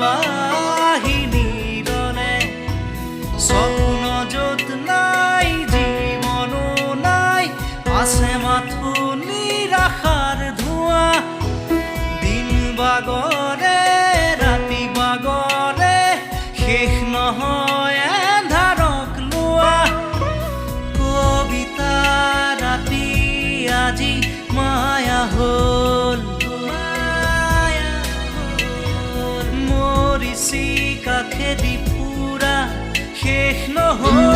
বাহি নিরনে নাই জীবন নাই, আছে মাথু নিরাশার ধোঁয়া। দিন বাগরে, ৰাতি শেষ নহয় এন্ধাৰক লোৱা। কবিতা ৰাতি আজি মায়া কাখে দি পুরা শেষ নহয়